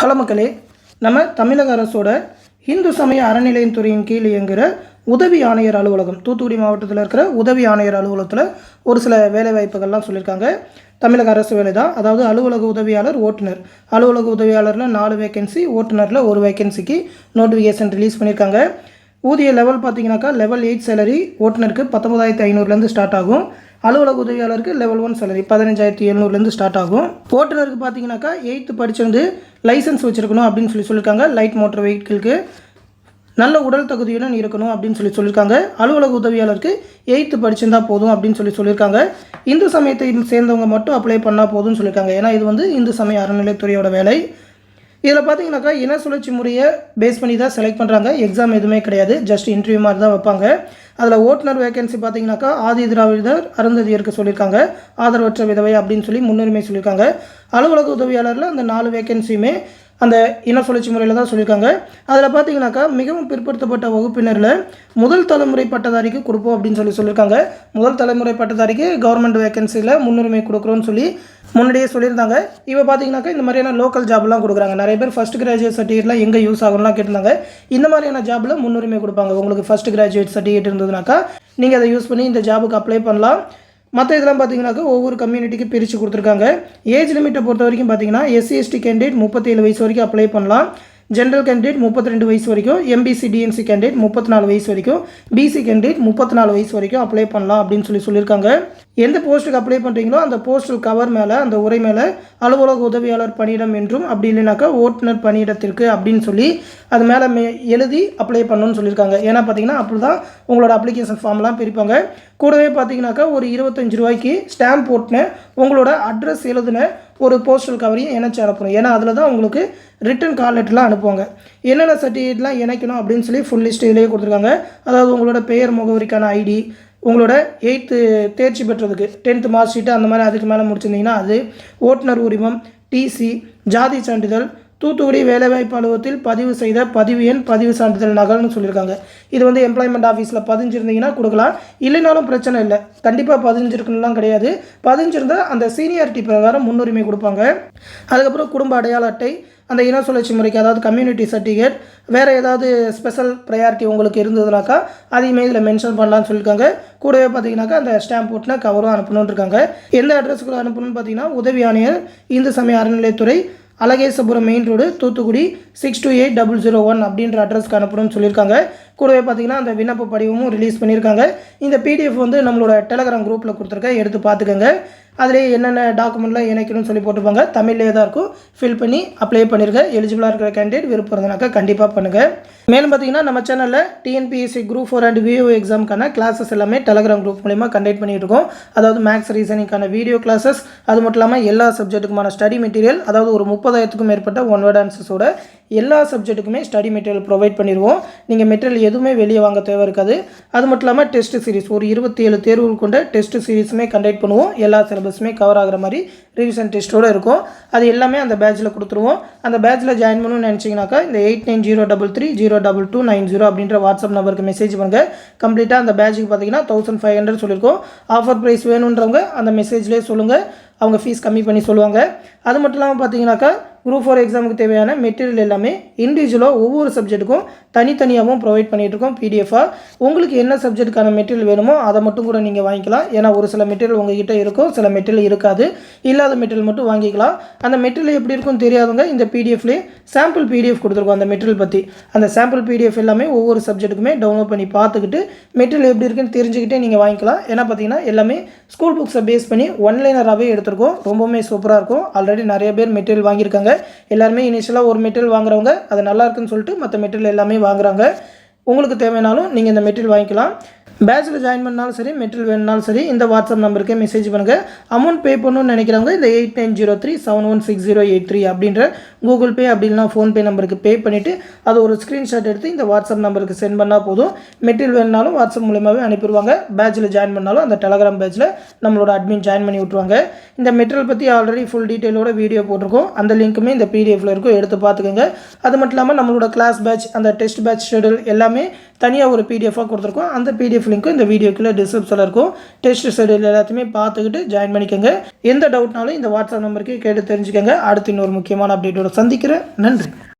Hello மக்களே நம்ம தமிழக அரசோட இந்து சமய அறநிலையத்துறையின் கீழ் இயங்குகிற உதவி ஆணையர் அலுவலகம் தூத்துக்குடி மாவட்டத்தில் இருக்கிற உதவி ஆணையர் அலுவலகத்தில் ஒரு சில வேலை வாய்ப்புகள்லாம் சொல்லியிருக்காங்க தமிழக அரசு வேலை தான் அதாவது அலுவலக உதவியாளர் ஓட்டுநர். அலுவலக உதவியாளரில் நாலு வேக்கன்சி ஓட்டுநரில் ஒரு வேக்கன்சிக்கு நோட்டிஃபிகேஷன் ரிலீஸ் பண்ணியிருக்காங்க ஊதிய லெவல் பார்த்தீங்கன்னாக்கா லெவல் எயிட் சேலரி ஓட்டுநருக்கு பத்தொன்பதாயிரத்தி ஐநூறுலேருந்து ஸ்டார்ட் ஆகும். அலுவலக உதவியாளருக்கு லெவல் ஒன் சேலரி பதினஞ்சாயிரத்தி எழுநூறுலேருந்து ஸ்டார்ட் ஆகும். ஓட்டுநருக்கு பார்த்தீங்கன்னாக்கா எயித்து படிச்சிருந்து லைசன்ஸ் வச்சுருக்கணும் அப்படின்னு சொல்லி சொல்லியிருக்காங்க லைட் மோட்டர் வெஹிக்கிளுக்கு நல்ல உடல் தகுதியுடன் இருக்கணும் அப்படின்னு சொல்லி சொல்லியிருக்காங்க அலுவலக உதவியாளருக்கு எயித்து படிச்சிருந்தால் போதும் அப்படின்னு சொல்லி சொல்லியிருக்காங்க இந்து சமயத்தை சேர்ந்தவங்க மட்டும் அப்ளை பண்ணால் போதும்னு சொல்லியிருக்காங்க ஏன்னா இது வந்து இந்து சமய அறநிலைத்துறையோட வேலை. இதில் பார்த்தீங்கன்னாக்கா இன சுழற்சி முறையை பேஸ் பண்ணி தான் செலக்ட் பண்ணுறாங்க எக்ஸாம் எதுவுமே கிடையாது. ஜஸ்ட் இன்டர்வியூ மாதிரி தான் வைப்பாங்க. அதில் ஓட்டுநர் வேகன்சி பார்த்தீங்கன்னாக்கா ஆதி திராவிடர் அருந்ததியருக்கு சொல்லியிருக்காங்க. ஆதரவற்ற விதவை அப்படின்னு சொல்லி முன்னுரிமை சொல்லியிருக்காங்க. அலுவலக உதவியாளரில் அந்த நாலு வேகன்சியுமே அந்த இன சுழற்சி முறையில் தான் சொல்லியிருக்காங்க. அதில் பார்த்தீங்கன்னாக்கா மிகவும் பிற்படுத்தப்பட்ட வகுப்பினரில் முதல் தலைமுறை பட்டதாரிக்கு கொடுப்போம் அப்படின்னு சொல்லி சொல்லியிருக்காங்க. முதல் தலைமுறை பட்டதாரிக்கு கவர்மெண்ட் வேகன்சியில் முன்னுரிமை கொடுக்குறோன்னு சொல்லி முன்னாடியே சொல்லியிருந்தாங்க. இப்போ பார்த்தீங்கன்னாக்கா இந்த மாதிரியான லோக்கல் ஜாப்லாம் கொடுக்குறாங்க. நிறைய பேர் ஃபஸ்ட் கிராஜுவேட் சர்டிஃபிகேட்லாம் எங்கே யூஸ் ஆகும்லாம் கேட்டிருந்தாங்க. இந்த மாதிரியான ஜாபில் முன்னுரிமை கொடுப்பாங்க. உங்களுக்கு ஃபஸ்ட் கிராஜுவேட் சர்டிஃபிகேட் இருந்ததுனாக்கா நீங்கள் அதை யூஸ் பண்ணி இந்த ஜாபுக்கு அப்ளை பண்ணலாம். மற்ற இதெல்லாம் பார்த்தீங்கன்னாக்கா ஒவ்வொரு கம்யூனிட்டிக்கு பிரித்து கொடுத்துருக்காங்க. ஏஜ் லிமிட்டை பொறுத்த வரைக்கும் பார்த்தீங்கன்னா எஸ்சி எஸ்டி கேண்டிடேட் முப்பத்தேழு வயசு வரைக்கும் அப்ளை பண்ணலாம். ஜென்ரல் கேண்டிடேட் முப்பத்தி ரெண்டு வயசு வரைக்கும் எம்பிசி டிஎன்சி கேண்டிடேட் முப்பத்தி நாலு வயசு வரைக்கும் பிசி கேண்டிடேட் முப்பத்தி நாலு வயசு வரைக்கும் அப்ளை பண்ணலாம் அப்படின்னு சொல்லி சொல்லியிருக்காங்க. எந்த போஸ்ட்டுக்கு அப்ளை பண்ணுறீங்களோ அந்த போஸ்டல் கவர் மேலே அந்த உரை மேலே அலுவலக உதவியாளர் பணியிடம் என்றும் அப்படி இல்லைனாக்கா ஓட்டுநர் பணியிடத்திற்கு அப்படின்னு சொல்லி அது மேலே மே எழுதி அப்ளை பண்ணணும்னு சொல்லியிருக்காங்க. ஏன்னா பார்த்தீங்கன்னா அப்படி தான் உங்களோட அப்ளிகேஷன் ஃபார்ம்லாம் பிரிப்பாங்க. கூடவே பார்த்தீங்கன்னாக்கா ஒரு இருபத்தஞ்சு ரூபாய்க்கு ஸ்டாம்ப் போட்டுன உங்களோட அட்ரஸ் எழுதின ஒரு போஸ்டல் கவரையும் இணைச்சி அனுப்பணும். ஏன்னா அதில் தான் உங்களுக்கு ரிட்டன் கால் லெட்டர்லாம் அனுப்புவாங்க. என்னென்ன சர்டிஃபிகேட்லாம் இணைக்கணும் அப்படின்னு சொல்லி ஃபுல் லிஸ்ட் இதிலேயே கொடுத்துருக்காங்க. அதாவது உங்களோட பெயர் முகவரிக்கான ஐடி உங்களோட எயித்து தேர்ச்சி பெற்றதுக்கு டென்த்து மார்க் ஷீட்டு அந்த மாதிரி அதுக்கு மேலே முடிச்சிருந்தீங்கன்னா அது ஓட்டுநர் உரிமம் டிசி ஜாதி சான்றிதழ் தூத்துக்குடி வேலைவாய்ப்பு அலுவலகத்தில் பதிவு செய்த பதிவு எண் பதிவு சான்றிதழ் நகல்னு சொல்லியிருக்காங்க. இது வந்து எம்ப்ளாய்மெண்ட் ஆஃபீஸில் பதிஞ்சிருந்தீங்கன்னா கொடுக்கலாம். இல்லைனாலும் பிரச்சனை இல்லை. கண்டிப்பாக பதிஞ்சிருக்கணும்லாம் கிடையாது. பதிஞ்சிருந்தால் அந்த சீனியாரிட்டி பிரகாரம் முன்னுரிமை கொடுப்பாங்க. அதுக்கப்புறம் குடும்ப அடையாள அட்டை அந்த இன சுழற்சி முறைக்கு அதாவது கம்யூனிட்டி சர்டிஃபிகேட் வேறு ஏதாவது ஸ்பெஷல் ப்ரையாரிட்டி உங்களுக்கு இருந்ததுனாக்கா அதையுமே இதில் மென்ஷன் பண்ணலான்னு சொல்லியிருக்காங்க. கூடவே பார்த்தீங்கன்னாக்கா அந்த ஸ்டாம்ப் போட்டுனா கவரும் அனுப்பணும்னு இருக்காங்க. எந்த அட்ரஸுக்குள்ள அனுப்பணும்னு பார்த்தீங்கன்னா உதவி ஆணையர் இந்து சமய அறநிலையத்துறை Azhagesapuram main road Thoothukudi six two eight double zero one அப்படின்ற அட்ரஸ்க்கு அனுப்பணும்னு சொல்லியிருக்காங்க. கூடவே பார்த்திங்கன்னா அந்த விண்ணப்ப படிவமும் ரிலீஸ் பண்ணியிருக்காங்க. இந்த பிடிஎஃப் வந்து நம்மளோட டெலகிராம் குரூப்பில் கொடுத்துருக்கேன். எடுத்து பார்த்துக்கோங்க. அதிலே என்னென்ன டாக்குமெண்ட்லாம் இணைக்கணும்னு சொல்லி போட்டுப்பாங்க தமிழ்லேயே தான் இருக்கும். ஃபில் பண்ணி அப்ளை பண்ணிருக்க எலிஜிபிளாக இருக்கிற கேண்டிடேட் விருப்பம் இருந்தனாக்கா கண்டிப்பாக பண்ணுங்கள் மேலும் பார்த்தீங்கன்னா நம்ம சேனலில் TNPSC group four and VO எக்ஸாமுக்கான classes எல்லாமே டெலகிராம் குரூப் மூலிமா கண்டக்ட் பண்ணிட்டு இருக்கோம். அதாவது மேக்ஸ் ரீசனிங்கான வீடியோ கிளாஸஸ் அது மட்டும் இல்லாமல் எல்லா சப்ஜெக்ட்டுக்குமான ஸ்டடி மெட்டீரியல் அதாவது ஒரு முப்பதாயிரத்துக்கும் மேற்பட்ட ஒன் வேர்ட் ஆன்சர்ஸோட எல்லா சப்ஜெக்ட்டுக்குமே ஸ்டடி மெட்டீரியல் ப்ரொவைட் பண்ணிடுவோம் நீங்கள் மெட்டீரியல் எதுவுமே வெளியே வாங்க தேவை இருக்காது. அது மட்டும் இல்லாமல் டெஸ்ட் சீரிஸ் ஒரு இருபத்தி ஏழு தேர்வுகள் கொண்ட டெஸ்ட் சீரிஸுமே கண்டக்ட் பண்ணுவோம். எல்லா சிலபஸுமே கவர் ஆகிற மாதிரி ரிவிஷன் டெஸ்ட்டோடு இருக்கும். அது எல்லாமே அந்த பேட்சில் கொடுத்துருவோம். அந்த பேட்சில் ஜாயின் பண்ணணும்னு நினச்சிங்கனாக்கா இந்த eight nine zero double three zero double two nine zero அப்படின்ற வாட்ஸ்அப் நம்பருக்கு மெசேஜ் பண்ணுங்கள் கம்ப்ளீட்டாக அந்த பேட்சுக்கு பார்த்தீங்கன்னா தௌசண்ட் ஃபைவ் ஹண்ட்ரட் சொல்லியிருக்கோம். ஆஃபர் ப்ரைஸ் வேணுன்றவங்க அந்த மெசேஜ்லேயே சொல்லுங்கள் அவங்க ஃபீஸ் கம்மி பண்ணி சொல்லுவாங்க. அது மட்டும் இல்லாமல் பார்த்தீங்கன்னாக்கா குரூப் ஃபோர் எக்ஸாமுக்கு தேவையான மெட்டீரியல் எல்லாமே இண்டிவிஜுவலாக ஒவ்வொரு சப்ஜெக்ட்டுக்கும் தனித்தனியாகவும் ப்ரொவைட் பண்ணிகிட்ருக்கோம் பிடிஎஃபாக உங்களுக்கு என்ன சப்ஜெக்ட்டுக்கான மெட்டீரியல் வேணுமோ அதை மட்டும் கூட நீங்கள் வாங்கிக்கலாம். ஏன்னா ஒரு சில மெட்டீரியல் உங்ககிட்ட இருக்கும் சில மெட்டீரியல் இருக்காது. இல்லாத மெட்டீரியல் மட்டும் வாங்கிக்கலாம். அந்த மெட்டீரியல் எப்படி இருக்கும்னு தெரியாதவங்க இந்த பிடிஎஃப்லேயே சாம்பிள் பிடிஎஃப் கொடுத்துருக்கோம் அந்த மெட்டீரியல் பற்றி அந்த சாம்பிள் பிடிஎஃப் எல்லாமே ஒவ்வொரு சப்ஜெக்ட்டுக்குமே டவுன்லோட் பண்ணி பார்த்துக்கிட்டு மெட்டீரியல் எப்படி இருக்குன்னு தெரிஞ்சுக்கிட்டே நீங்கள் வாங்கிக்கலாம். ஏன்னா பார்த்தீங்கன்னா எல்லாமே ஸ்கூல் புக்ஸை பேஸ் பண்ணி ஒன்லைனராகவே எடுத்திருக்கோம். ரொம்பவுமே சூப்பராக இருக்கும். ஆல்ரெடி நிறைய பேர் மெட்டீரியல் வாங்கியிருக்காங்க. எல்லாருமே இனிஷியலாக ஒரு மெட்டீரியல் வாங்குறவங்க அது நல்லா இருக்குன்னு சொல்லிட்டு மற்ற மெட்டீரியல் எல்லாமே வாங்குறாங்க. உங்களுக்கு தேவைனாலும் நீங்கள் இந்த மெட்டீரியல் வாங்கிக்கலாம். பேட்சில் ஜாயின் பண்ணாலும் சரி மெட்டீரியல் வேணுனாலும் சரி இந்த வாட்ஸ்அப் நம்பருக்கே மெசேஜ் பண்ணுங்கள் அமௌண்ட் பே பண்ணணும்னு நினைக்கிறவங்க இந்த eight nine zero three seven one six zero eight three அப்படின்ற கூகுள் பே அப்படின்னா ஃபோன்பே நம்பருக்கு பே பண்ணிவிட்டு அது ஒரு ஸ்க்ரீன்ஷாட் எடுத்து இந்த வாட்ஸ்அப் நம்பருக்கு சென்ட் பண்ணால் போதும். மெட்டீரியல் வேணுனாலும் வாட்ஸ்அப் மூலியமாகவே அனுப்பிடுவாங்க. பேட்சில் ஜாயின் பண்ணாலும் அந்த டெலகிராம் பேட்சில் நம்மளோட அட்மின் ஜாயின் பண்ணி விட்ருவாங்க இந்த மெட்டீரியல் பற்றி ஆல்ரெடி ஃபுல் டீட்டெயிலோட வீடியோ போட்டிருக்கோம். அந்த லிங்க்குமே இந்த பிடிஎஃப்ல இருக்கும். எடுத்து பார்த்துக்கோங்க. அது மட்டும் இல்லாமல் நம்மளோட கிளாஸ் பேட்ச் அந்த டெஸ்ட் பேட்ச் ஷெடியூல் எல்லாமே தனியாக ஒரு பிடிஎஃபாக கொடுத்துருக்கோம். அந்த பிடிஎஃப் லிங்க்கும் இந்த வீடியோக்குள்ளே டிஸ்கிரிப்ஷனில் இருக்கும். டெஸ்ட் ஷெடியூல் எல்லாத்தையுமே பார்த்துக்கிட்டு ஜாயின் பண்ணிக்கோங்க. எந்த டவுட்னாலும் இந்த வாட்ஸ்அப் நம்பருக்கு கேட்டு தெரிஞ்சுக்கோங்க. அடுத்து இன்னொரு முக்கியமான அப்டேட்டோட சந்திக்கிறேன். நன்றி.